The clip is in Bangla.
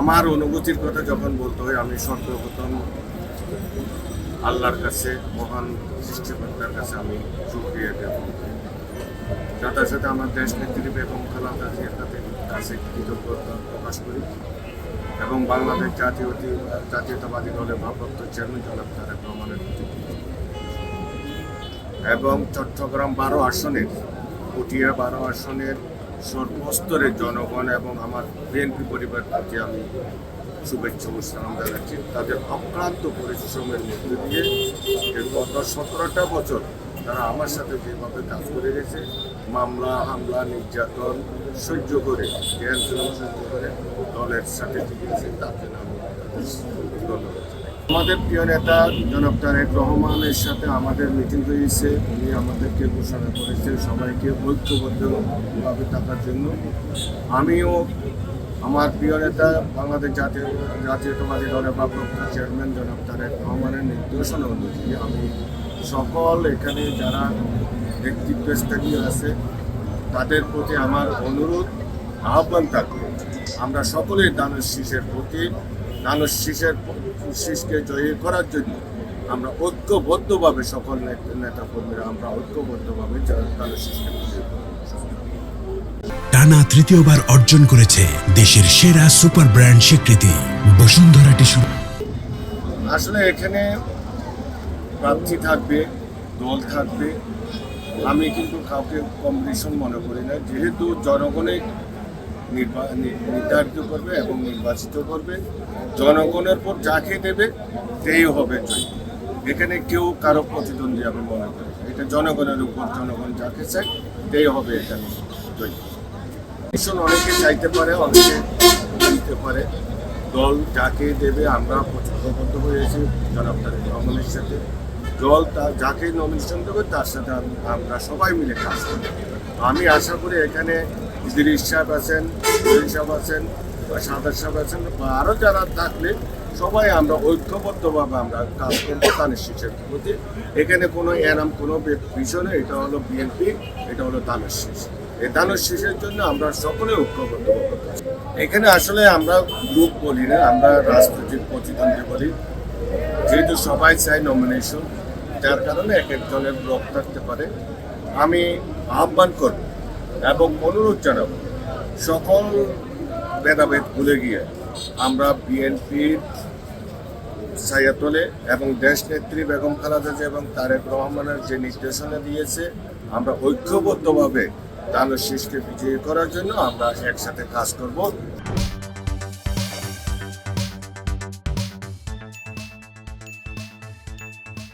আমার অনুভূতির কথা যখন বলতে হয়, আমি সর্বপ্রথম আল্লাহর কাছে, মহান সৃষ্টিকর্তার কাছে আমি সুক্রিয়া জ্ঞাপন করি। সাথে আমার দেশ নেত্রী বেগম খালাদা জিয়ার কাছে কাছে কৃতজ্ঞতা প্রকাশ করি এবং বাংলাদেশ জাতীয় জাতীয়তাবাদী দলের ভারপ্রাপ্ত চেয়ারম্যান জনাব তারেক রহমানের প্রতি এবং চট্টগ্রাম বারো আসনের, পটিয়া বারো আসনের সর্বস্তরের জনগণ এবং আমার বিএনপি পরিবার প্রতি আমি শুভেচ্ছা ও সালাম জানাচ্ছি তাদের অক্লান্ত পরিশ্রমের মধ্যে দিয়ে যে গত সতেরোটা বছর তারা আমার সাথে যেভাবে কাজ করে গেছে, মামলা, হামলা, নির্যাতন সহ্য করে, জ্ঞান সহ্য করে দলের সাথে টিকেছে তার জন্য আমি। আমাদের প্রিয় নেতা জনাব তারেক রহমানের সাথে আমাদের মিটিং হয়েছে। উনি আমাদেরকে ঘোষণা করেছে সবাইকে ঐক্যবদ্ধভাবে থাকার জন্য। আমিও আমার প্রিয় নেতা, বাংলাদেশ জাতীয়, জাতীয়তাবাদী দলের ভারপ্রাপ্ত চেয়ারম্যান জনাব তারেক রহমানের নির্দেশনা অনুযায়ী আমি সকল এখানে যারা ব্যক্তিত্বস্থানীয় আছে, তাদের প্রতি আমার অনুরোধ, আহ্বান থাকবে, আমরা সকলেই দানের শীষের প্রতি দানের শীষের শীষকে জয়ী করার জন্য আমরা ঐক্যবদ্ধভাবে সকল নেতা কর্মীরা আমরা ঐক্যবদ্ধভাবে দানের শীষকে টানা তৃতীয়বার অর্জন করেছে দেশের সেরা সুপার ব্র্যান্ড স্বীকৃতি বসুন্ধরা টিস্যু। আসলে এখানে প্রার্থী থাকবে দল থাকবে। আমি কিন্তু কাউকে কম্পিটিশন মনে করি না। যেহেতু জনগণে নির্বা- নি- নির্ধারিত করবে এবং নির্বাচিত করবে। জনগণের পর যাকে দেবে, সেই হবে এখানে কেউ কারও প্রতিদ্বন্দ্বী আমি মনে করি এটা জনগণের উপর, জনগণ যাকে চায়, সেই হবে এখানে জয়ী। ভীষণ অনেকে চাইতে পারে, অনেকে দিতে পারে। দল যাকে দেবে, আমরা প্রতিজ্ঞাবদ্ধ হয়েছি জনাব তারেক রহমানের সাথে। দল তা যাকে নমিনেশন দেবে, তার সাথে আমরা সবাই মিলে কাজ করি আমি আশা করি এখানে ইদিরিস সাহেব আছেন জহির সাহেব আছেন বা সাদার সাহেব আছেন বা আরও যারা থাকলে সবাই আমরা ঐক্যবদ্ধভাবে আমরা কাজ করব দানের শীষের প্রতি এখানে কোনো এনাম, কোনো বিষয় এটা হলো বিএনপি, এটা হলো দানের শীষ। এই দানের শীষের জন্য আমরা সকলে ঐক্যবদ্ধভাবে এখানে আসলে আমরা গ্রুপ বলি না, আমরা রাজনৈতিক প্রতিদ্বন্দ্বী বলি। যেহেতু সবাই চায় নমিনেশন যার কারণে এক একজনের ব্লক থাকতে পারে। আমি আহ্বান করব এবং অনুরোধ জানাব, সকল ভেদাভেদ ভুলে গিয়ে আমরা বিএনপির সায়াতলে এবং দেশ নেত্রী বেগম খালাদা জিয়া এবং তারেক রহমানের যে নির্দেশনা দিয়েছে, আমরা ঐক্যবদ্ধভাবে তাহলে শেষকে বিজয়ী করার জন্য আমরা একসাথে কাজ করব।